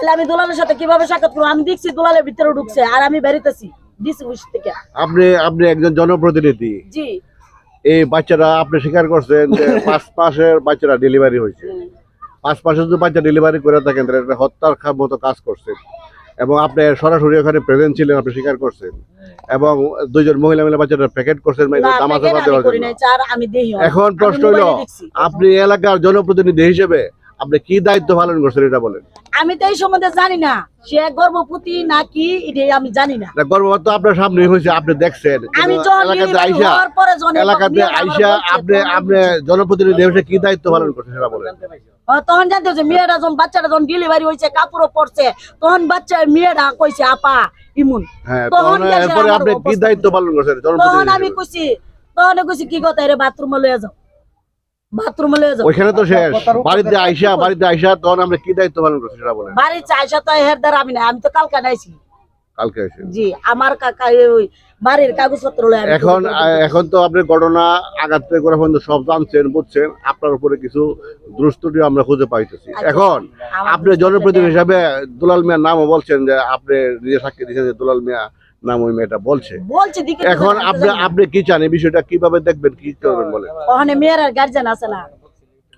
তাহলে আমি দুলালের সাথে কীভাবে সাক্ষাৎ করব? আমি দেখছি দুলালের ভিতরে ঢুকছে আর আমি বেরিতেছি আপনি আপনি একজন জনপ্রতিনিধি। জি। এই বাচ্চারা আপনি স্বীকার করছেন যে পাঁচ মাসের বাচ্চারা ডেলিভারি হয়েছে। পাঁচ মাসের যদি বাচ্চা ডেলিভারি করে থাকেন তাহলে একটা হত্যার মতো কাজ করছেন। এবং আপনি সরাসরি ওখানে প্রেজেন্ট ছিলেন আপনি স্বীকার করছেন। এবং দুইজন মহিলা মিলে বাচ্চাটা প্যাকেট করছেন দেওয়ার জন্য। এখন প্রশ্ন হলো আপনি এলাকার জনপ্রতিনিধি হিসেবে আপনি কি দায়িত্ব পালন করছেন এটা বলেন। আমি তো এই সম্বন্ধে জানি না। সে গর্ভবতী নাকি এটাই আমি জানি না। গর্ভপাত তো আপনার সামনে হয়েছে আপনি দেখছেন। এলাকাতে আইসা এলাকাতে আপনি আপনি জনপ্রতিনিধি হিসেবে কি দায়িত্ব পালন করছেন সেটা বলেন। তখন জানতে হচ্ছে মেয়েটা যখন বাচ্চাটা যখন ডেলিভারি হয়েছে কাপড়ও পড়ছে তখন বাচ্চা মেয়েটা কইছে আপা ইমুন। হ্যাঁ তখন এরপরে আপনি কি দায়িত্ব পালন করছেন তখন আমি? কইছি তখন কইছি কি কথা রে বাথরুমে লয়ে যাও। বাথরুমে লয়ে যাও ওইখানে তো শেষ। বাড়িতে আইসা বাড়িতে আইসা তখন আমরা কি দায়িত্ব পালন করছি সেটা বলেন। বাড়ির চাইসা তো হের দ্বারা আমি না আমি তো কালকা নাইছি। কালকে এসে জি আমার কাকা ওই বাড়ির কাগজপত্র লয়ে এখন তো- এখন তো আপনি ঘটনা আঘাত করে পর্যন্ত সব জানছেন বুঝছেন আপনার উপরে কিছু দুষ্টুটি আমরা খুঁজে পাইতেছি। আচ্ছা। এখন আপনি জনপ্রতিনিধি হিসাবে দুলাল মিয়ার নামও বলছেন যে আপনি নিজে সাক্ষী দিচ্ছেন যে দুলাল মিয়া নাম ওই মেয়েটা বলছে। বলছি এখন আপনি আপনি কি চান? এই বিষয়টা কীভাবে দেখবেন? কি করবেন বলেন? ওখানে মেয়ের গার্জেন আছে না।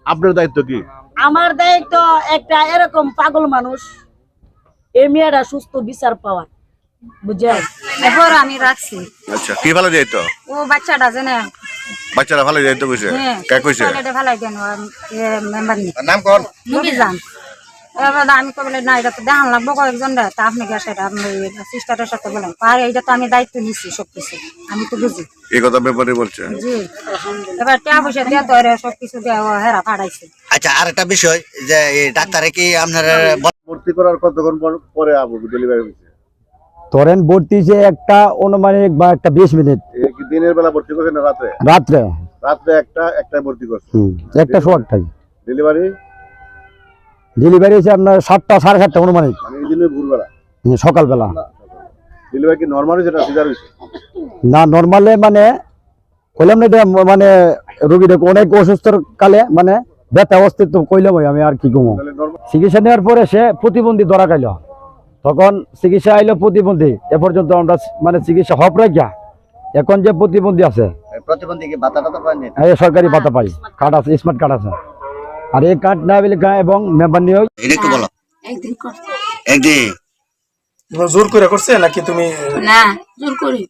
আপনার দায়িত্ব কি? আমার দায়িত্ব একটা এরকম পাগল মানুষ। এই মেয়েরা সুস্থ বিচার পাওয়ার। এরপর আমি রাখছি। আচ্ছা কি ভালো ও বাচ্চাটা জানে। বাচ্চারা ভালো কইছে? হ্যাঁ কে কইছে? টয়লেটে দেন মেম্বার নাম কোন নুবি এবার আমি না এটা তো দেখান লাগবো কয়েকজন তা আপনি সিস্টারের সাথে বলেন আর এইটা তো আমি দায়িত্ব নিচ্ছি সবকিছু আমি তো বুঝি। এই কথা ব্যাপারে বলছে? জি। এবার টাকা পয়সা দিয়ে তো এরা সবকিছু দিয়ে হেরা ফাড়াইছে আচ্ছা আর একটা বিষয় যে ডাক্তারে কি আপনার ভর্তি করার কতক্ষণ পর- আবু ডেলিভারি হয়েছে ধরেন ভর্তি যে একটা অনুমানিক বা একটা বিশ মিনিট। দিনের বেলা ভর্তি করছে না রাতে রাত্রে। রাত্রে একটা একটা ভর্তি করছে। একটা শোয়ারটাই ডেলিভারি ডেলিভারি হয়েছে আপনার সাতটা সাড়ে সাতটা অনুমানিক। মানে সকালবেলা। না সিজার হয়েছে না নর্মালে মানে কইলাম না এটা মানে রোগীটা অনেক অসুস্থ কালে মানে ব্যথা অস্তিত্ব কইলাম আমি আর কি কমো। চিকিৎসা নেওয়ার পরে সে প্রতিবন্ধী ধরা খাইল। তখন চিকিৎসা আইলো প্রতিবন্ধী এ পর্যন্ত আমরা মানে চিকিৎসা হপ রাখিয়া এখন যে প্রতিবন্ধী আছে সরকারি ভাতা পাই কার্ড আছে স্মার্ট কার্ড আছে। আর এই কার্ড না বলে গা- এবং মেম্বার নিয়ে এটা একটু বলো। একদিন করছে। একদিন? জোর করে করছে নাকি তুমি না জোর করে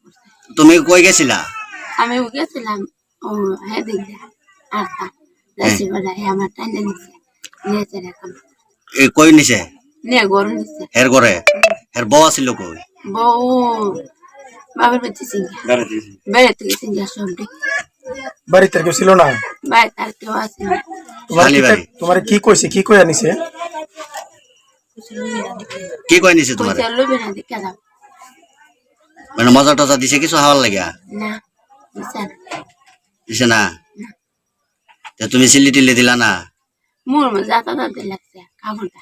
তুমি কই গেছিলা? আমি গেছিলাম ও হ্যাঁ দেখলে আর তা বলে আমার টাইনে নিচ্ছে নিয়েছে এখন। এই কই নিছে? নিয়ে গরম নিচ্ছে হের ঘরে? হের বউ আছিল কই? বউ বাবার বাচ্চা সিঙ্গা বেড়াতে। গেছে সিঙ্গা সবটি বাড়িতে কেউ ছিল না? বাড়ি তার কেউ আছে না। তোমার তোমার কি কইছে কি কইয়া নিছে কি কইয়া নিছে তোমার মানে মজা টজা দিছে কিছু হাওয়ার লাগিয়া দিছে না তুমি সিল্লি টিল্লি দিলা না মোর মজা দাদা লাগছে খাবারটা